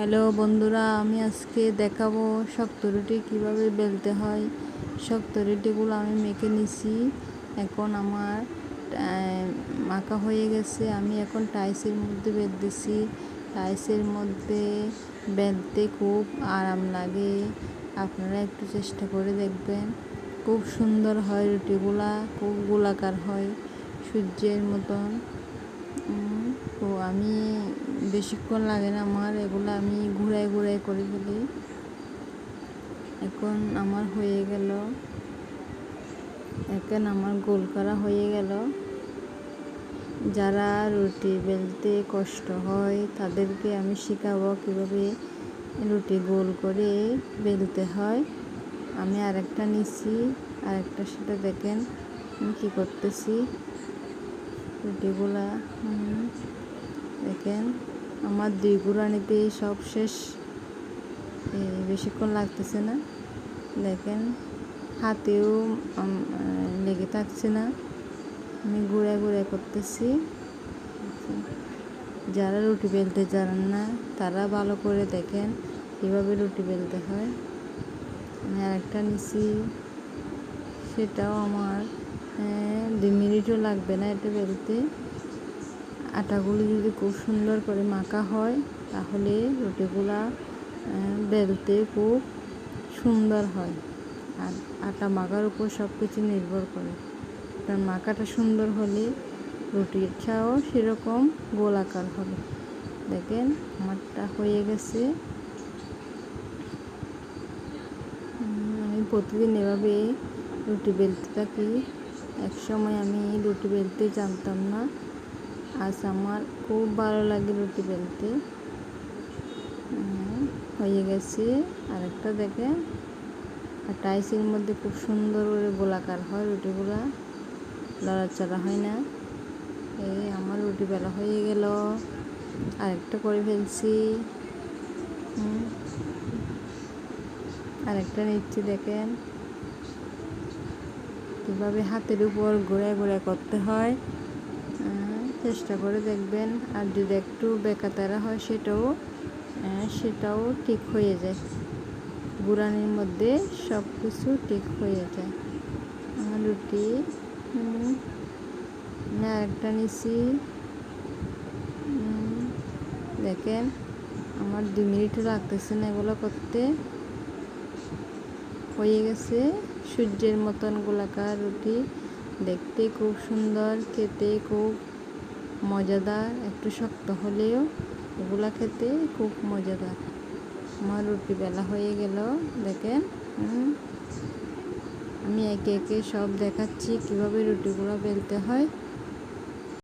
Hello বন্ধুরা, আমি আজকে দেখাবো শক্ত রুটি কীভাবে বেলতে হয়। শক্ত রুটিগুলো আমি মেখে নিছি। এখন আমার মাখা হয়ে গেছে। আমি এখন টাইসের মধ্যে বেলতেছি টাইসের মধ্যে বেলতে খুব আরাম লাগে। আপনারা একটু চেষ্টা করে দেখবেন। খুব সুন্দর হয় রুটিগুলা, খুব গোলাকার হয়, সূর্যের মতন। তো আমি বেশিক্ষণ লাগে না আমার, এগুলো আমি ঘুরাই ঘুরাই করে ফেলি। এখন আমার হয়ে গেল। এখন আমার গোল করা হয়ে গেল। যারা রুটি বেলতে কষ্ট হয়, তাদেরকে আমি শেখাবো কীভাবে রুটি গোল করে বেলতে হয়। আমি আরেকটা নিচ্ছি। আরেকটার সাথে দেখেন আমি কী করতেছি। হুম, দেখেন আমার দুই গুঁড়ানিতে সব শেষ। বেশিক্ষণ লাগতেছে না। দেখেন হাতেও লেগে থাকছে না। আমি ঘুরে ঘুরে করতেছি। যারা রুটি বেলতে জানেন না তারা ভালো করে দেখেন কীভাবে রুটি বেলতে হয়। আমি আরেকটা নিছি। সেটাও আমার আহ, দুই মিনিটও লাগবে না এটা বেলতে আটাগুলি যদি খুব সুন্দর করে মাখা হয়, তাহলে রুটিগুলা বেলতে খুব সুন্দর হয়। আর আটা মাখার উপর সব কিছু নির্ভর করে। কারণ মাখাটা সুন্দর হলে রুটিটাও সেরকম গোলাকার হবে। দেখেন, আমারটা হয়ে গেছে। আমি প্রতিদিন এভাবে রুটি বেলতে থাকি। এক সময় আমি রুটি বেলতে জানতাম না। আজ আমার খুব ভালো লাগে রুটি বেলতে। হয়ে গেছে। আরেকটা দেখে আর টাইসের মধ্যে খুব সুন্দর করে গোলাকার হয় রুটিগুলা। লড়াচড়া হয় না। এই আমার রুটি বেলা হয়ে গেল। আরেকটা করে ফেলছি। আরেকটা নিচ্ছি দেখেন। কীভাবে হাতের উপর ঘুরে ঘুরে করতে হয় চেষ্টা করে দেখবেন। আর যদি একটু বেকাতারা হয় সেটাও সেটাও ঠিক হয়ে যায়। গুড়ানির মধ্যে সব কিছু ঠিক হয়ে যায়। আমার রুটি আরেকটা নিছি। দেখেন, আমার দুই মিনিটও লাগতেছে না এগুলো করতে। হয়ে গেছে। সূর্যের মতন গোলাকার রুটি দেখতে খুব সুন্দর, খেতে খুব মজাদার, একটু শক্ত হলেও এগুলা খেতে খুব মজাদার। আমার রুটি বেলা হয়ে গেল, দেখেন আমি একে একে সব দেখাচ্ছি কীভাবে রুটিগুলো বেলতে হয়।